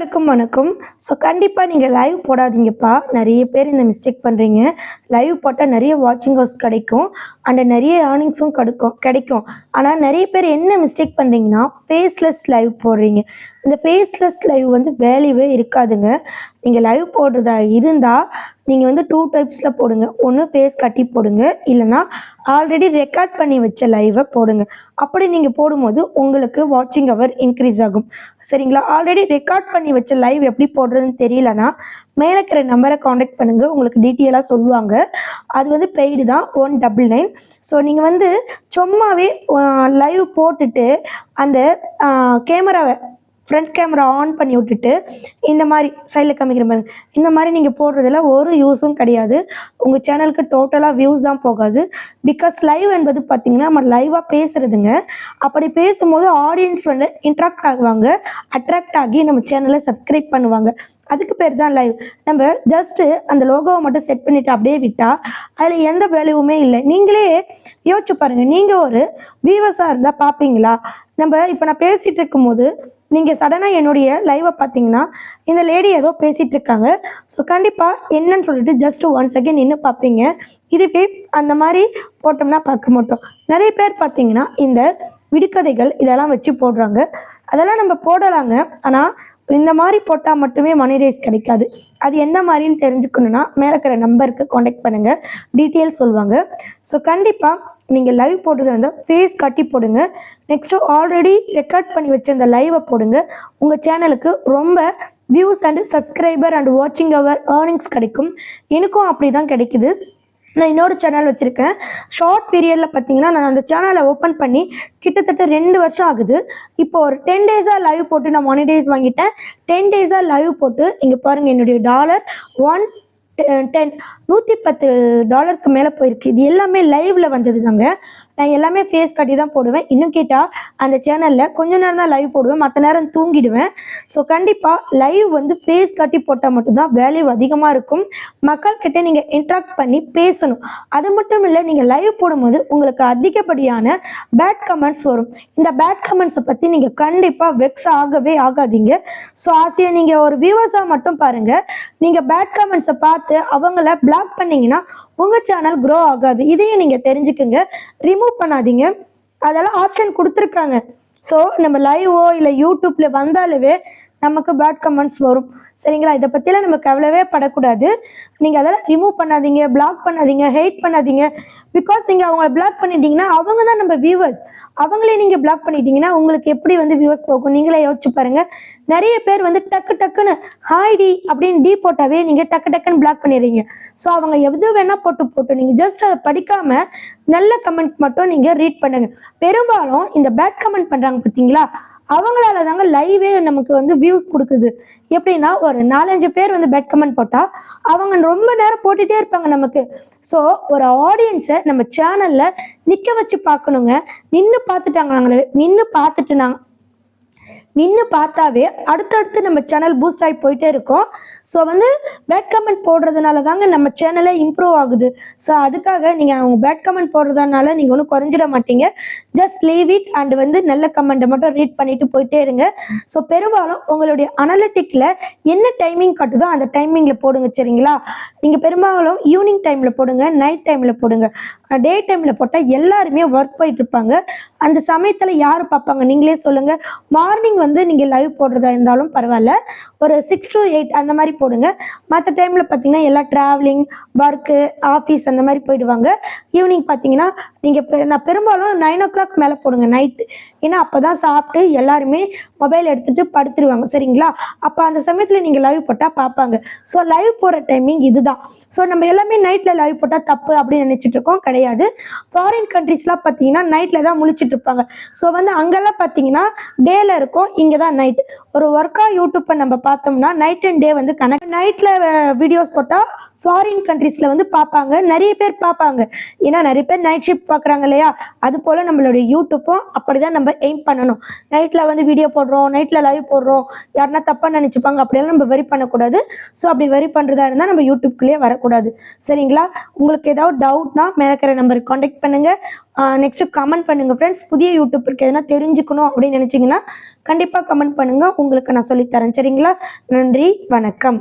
அனைவருக்கும் வணக்கம். ஸோ கண்டிப்பாக நீங்கள் லைவ் போடாதீங்கப்பா. நிறைய பேர் இந்த மிஸ்டேக் பண்ணுறீங்க லைவ் போட்டால் நிறைய வாட்சிங் ஹவர்ஸ் கிடைக்கும். அண்ட் நிறைய ஏர்னிங்ஸும் கிடைக்கும் கிடைக்கும். ஆனால் நிறைய பேர் என்ன மிஸ்டேக் பண்ணுறீங்கன்னா ஃபேஸ்லெஸ் லைவ் போடுறீங்க. இந்த ஃபேஸ்லெஸ் லைவ் வந்து வேல்யூவே இருக்காதுங்க. நீங்கள் லைவ் போடுறதா இருந்தால் நீங்கள் வந்து டூ டைப்ஸில் போடுங்க. ஒன்று ஃபேஸ் கட்டி போடுங்க. இல்லைன்னா ஆல்ரெடி ரெக்கார்ட் பண்ணி வச்ச லைவை போடுங்க. அப்படி நீங்கள் போடும்போது உங்களுக்கு வாட்சிங் ஹவர் இன்க்ரீஸ் ஆகும். சரிங்களா? ஆல்ரெடி ரெக்கார்ட் பண்ணி வச்ச லைவ் எப்படி போடுறதுன்னு தெரியலனா மேலே இருக்கிற நம்பரை காண்டாக்ட் பண்ணுங்கள் உங்களுக்கு டீட்டெயிலாக சொல்லுவாங்க. அது வந்து பெய்டு தான் ஒன் டபுள் நைன் ஸோ நீங்கள் வந்து சும்மாவே லைவ் போட்டுட்டு அந்த கேமராவை ஃப்ரண்ட் கேமரா ஆன் பண்ணி விட்டுட்டு இந்த மாதிரி சைடில் காமிக்கிற பாருங்க இந்த மாதிரி நீங்கள் போடுறதுல ஒரு யூஸும் கிடையாது. உங்கள் சேனலுக்கு டோட்டலாக வியூஸ் தான் போகாது. பிகாஸ் லைவ் என்பது பார்த்தீங்கன்னா நம்ம லைவாக பேசுகிறதுங்க அப்படி பேசும்போது ஆடியன்ஸ் வந்து இன்ட்ராக்ட் ஆகுவாங்க. அட்ராக்ட் ஆகி நம்ம சேனலை சப்ஸ்கிரைப் பண்ணுவாங்க. அதுக்கு பேர் தான் லைவ் நம்ம ஜஸ்ட்டு அந்த லோகோவை மட்டும் செட் பண்ணிவிட்டு அப்படியே விட்டால் அதில் எந்த வேல்யூவுமே இல்லை. நீங்களே யோசிச்சு பாருங்கள் நீங்கள் ஒரு வியூவர்ஸாக இருந்தால் பார்ப்பீங்களா நம்ம இப்போ நான் பேசிகிட்டு இருக்கும்போது நீங்கள் சடனாக என்னுடைய லைவை பார்த்தீங்கன்னா இந்த லேடி ஏதோ பேசிகிட்டு இருக்காங்க. ஸோ கண்டிப்பாக என்னன்னு சொல்லிட்டு ஜஸ்ட் ஒன் செகண்ட் நின்று பார்ப்பீங்க இதுவே அந்த மாதிரி போட்டோம்னா பார்க்க மாட்டோம். நிறைய பேர் பார்த்தீங்கன்னா இந்த விடுகதைகள் இதெல்லாம் வச்சு போடுறாங்க. அதெல்லாம் நம்ம போடலாங்க. ஆனால் இந்த மாதிரி போட்டால் மட்டுமே மணி ரைஸ் கிடைக்காது. அது எந்த மாதிரின்னு தெரிஞ்சுக்கணுன்னா மேலே இருக்கிற நம்பருக்கு காண்டாக்ட் பண்ணுங்கள் டீட்டெயில் சொல்லுவாங்க. ஸோ கண்டிப்பாக நீங்கள் லைவ் போட்டது வந்து ஃபேஸ் கட்டி போடுங்க. நெக்ஸ்ட்டு ஆல்ரெடி ரெக்கார்ட் பண்ணி வச்ச அந்த லைவை போடுங்க. உங்கள் சேனலுக்கு ரொம்ப வியூஸ் அண்டு சப்ஸ்கிரைபர் அண்ட் வாட்சிங் அவர் ஏர்னிங்ஸ் கிடைக்கும். எனக்கும் அப்படி தான் கிடைக்குது. நான் இன்னொரு சேனல் வச்சுருக்கேன். ஷார்ட் பீரியடில் பார்த்தீங்கன்னா நான் அந்த சேனலை ஓப்பன் பண்ணி கிட்டத்தட்ட ரெண்டு வருஷம் ஆகுது. இப்போ ஒரு டென் டேஸாக லைவ் போட்டு நான் மானிடைஸ் வாங்கிட்டேன். டென் டேஸாக லைவ் போட்டு இங்கே பாருங்கள் என்னுடைய டாலர் ஒன் டென் நூற்றி பத்து டாலருக்கு மேலே போயிருக்கு. இது எல்லாமே லைவில் வந்தது தாங்க நான் எல்லாமே ஃபேஸ் கட்டி தான் போடுவேன். இன்னும் கேட்டால் அந்த சேனலில் கொஞ்ச நேரம் தான் லைவ் போடுவேன். மற்ற நேரம் தூங்கிடுவேன். ஸோ கண்டிப்பாக லைவ் வந்து ஃபேஸ் கட்டி போட்டால் மட்டும்தான் வேல்யூ அதிகமாக இருக்கும். மக்கள்கிட்ட நீங்கள் இன்ட்ராக்ட் பண்ணி பேசணும். அது மட்டும் இல்லை நீங்கள் லைவ் போடும்போது உங்களுக்கு அதிகப்படியான பேட் கமெண்ட்ஸ் வரும். இந்த பேட் கமெண்ட்ஸை பற்றி நீங்கள் கண்டிப்பாக வெக்ஸ் ஆகவே ஆகாதீங்க. ஸோ ஆசையை நீங்கள் ஒரு வியூவர்ஸாக மட்டும் பாருங்கள் நீங்கள் பேட் கமெண்ட்ஸை பார்த்து அவங்கள பிளாக் பண்ணீங்கன்னா உங்கள் சேனல் க்ரோ ஆகாது. இதையும் நீங்கள் தெரிஞ்சுக்குங்க. ரிமூவ் பண்ணாதீங்க. அதெல்லாம் ஆப்ஷன் கொடுத்துருக்காங்க. ஸோ நம்ம லைவோ இல்லை யூடியூப்பில் வந்தாலுமே நமக்கு பேட் கமெண்ட்ஸ் வரும். சரிங்களா? இதை பற்றிலாம் நம்ம கவலைவே படக்கூடாது. நீங்கள் அதெல்லாம் ரிமூவ் பண்ணாதீங்க பிளாக் பண்ணாதீங்க ஹெய்ட் பண்ணாதீங்க. பிகாஸ் நீங்கள் அவங்கள பிளாக் பண்ணிட்டீங்கன்னா அவங்க தான் நம்ம வியூவர்ஸ் அவங்களே நீங்கள் பிளாக் பண்ணிட்டீங்கன்னா உங்களுக்கு எப்படி வந்து வியூவர்ஸ் போகும்? நீங்களே யோசிச்சு பாருங்கள் நிறைய பேர் வந்து டக்கு டக்குன்னு ஹாய் டி அப்படின்னு டி போட்டாவே நீங்கள் டக்கு டக்குன்னு பிளாக் பண்ணிடுறீங்க. ஸோ அவங்க எது வேணால் போட்டு போட்டு நீங்கள் ஜஸ்ட் அதை படிக்காமல் நல்ல கமெண்ட் மட்டும் நீங்கள் ரீட் பண்ணுங்க. பெரும்பாலும் இந்த பேட் கமெண்ட் பண்ணுறாங்க பார்த்தீங்களா அவங்களால தாங்க லைவே நமக்கு வந்து வியூஸ் கொடுக்குது. எப்படின்னா ஒரு நாலஞ்சு பேர் வந்து பேட் கமெண்ட் போட்டால் அவங்க ரொம்ப நேரம் போட்டுகிட்டே இருப்பாங்க நமக்கு. ஸோ ஒரு ஆடியன்ஸை நம்ம சேனலில் நிற்க வச்சு பார்க்கணுங்க. நின்று பார்த்துட்டாங்க நாங்களே நின்று பார்த்துட்டு நாங்கள் நின்று பார்த்தாவே அடுத்தடுத்து நம்ம சேனல் பூஸ்ட் ஆகி போயிட்டே இருக்கும். ஸோ வந்து பேட் கமெண்ட் போடுறதுனால தாங்க நம்ம சேனலே இம்ப்ரூவ் ஆகுது. ஸோ அதுக்காக நீங்கள் அவங்க பேட் கமெண்ட் போடுறதுனால நீங்கள் ஒன்றும் குறைஞ்சிட மாட்டீங்க. ஜஸ்ட் லீவ் இட் அண்ட் வந்து நல்ல கமெண்ட்டை மட்டும் ரீட் பண்ணிட்டு போயிட்டே இருங்க. ஸோ பெரும்பாலும் உங்களுடைய அனலிட்டிக்கில் என்ன டைமிங் காட்டுதோ அந்த டைமிங்கில் போடுங்க சரிங்களா? நீங்கள் பெரும்பாலும் ஈவினிங் டைமில் போடுங்க நைட் டைமில் போடுங்க. டே டைமில் போட்டால் எல்லாருமே ஒர்க் போயிட்டு இருப்பாங்க. அந்த சமயத்தில் யார் பார்ப்பாங்க? நீங்களே சொல்லுங்கள் மார்னிங் வந்து நீங்கள் லைவ் போடுறதா இருந்தாலும் பரவாயில்ல. ஒரு சிக்ஸ் டு எயிட் அந்த மாதிரி போடுங்க. மற்ற டைமில் பார்த்தீங்கன்னா எல்லாம் ட்ராவலிங் ஒர்க்கு ஆஃபீஸ் அந்த மாதிரி போயிடுவாங்க. ஈவினிங் பார்த்தீங்கன்னா நீங்கள் நான் பெரும்பாலும் நைன் ஓ கிளாக் மேலே போடுங்க நைட்டு ஏன்னா அப்போ தான் சாப்பிட்டு எல்லாருமே மொபைல் எடுத்துகிட்டு படுத்துருவாங்க. சரிங்களா? அப்போ அந்த சமயத்தில் நீங்கள் லைவ் போட்டால் பார்ப்பாங்க ஸோ லைவ் போகிற டைமிங் இதுதான். ஸோ நம்ம எல்லாமே நைட்டில் லைவ் போட்டால் தப்பு அப்படின்னு நினச்சிட்டு இருக்கோம். கிடையாது. ஃபாரின் கண்ட்ரீஸ்லாம் பார்த்தீங்கன்னா நைட்டில் தான் முழிச்சிட்டு இருப்பாங்க. ஸோ வந்து அங்கெல்லாம் பார்த்தீங்கன்னா டேல இருக்கும். இங்கே தான் நைட் ஒரு ஒர்க்காக யூடியூப்பை நம்ம பார்த்தோம்னா நைட் அண்ட் டே வந்து கனெக்ட் நைட்டில் வீடியோஸ் போட்டால் ஃபாரின் கண்ட்ரீஸில் வந்து பார்ப்பாங்க. நிறைய பேர் பார்ப்பாங்க. ஏன்னா நிறைய பேர் நைட் ஷிஃப்ட் பார்க்குறாங்க இல்லையா? அது போல் நம்மளுடைய யூடியூப்பும் அப்படி தான் நம்ம எய்ம் பண்ணணும். நைட்டில் வந்து வீடியோ போடுறோம். நைட்டில் லைவ் போடுறோம். யாருன்னா தப்பாக நினச்சிப்பாங்க. அப்படியெல்லாம் நம்ம வெரி பண்ணக்கூடாது. ஸோ அப்படி வெரி பண்ணுறதா இருந்தால் நம்ம யூடியூப்குள்ளேயே வரக்கூடாது. சரிங்களா? உங்களுக்கு ஏதாவது டவுட்னா மேலக்கிற இருக்கிற நம்பருக்கு காண்டாக்ட் பண்ணுங்கள் நெக்ஸ்ட்டு கமெண்ட் பண்ணுங்கள் ஃப்ரெண்ட்ஸ் புதிய யூடியூப்பருக்கு எதனா தெரிஞ்சுக்கணும் அப்படின்னு நினச்சிங்கன்னா கண்டிப்பாக கமெண்ட் பண்ணுங்கள் உங்களுக்கு நான் சொல்லித்தரேன் சரிங்களா? நன்றி. வணக்கம்.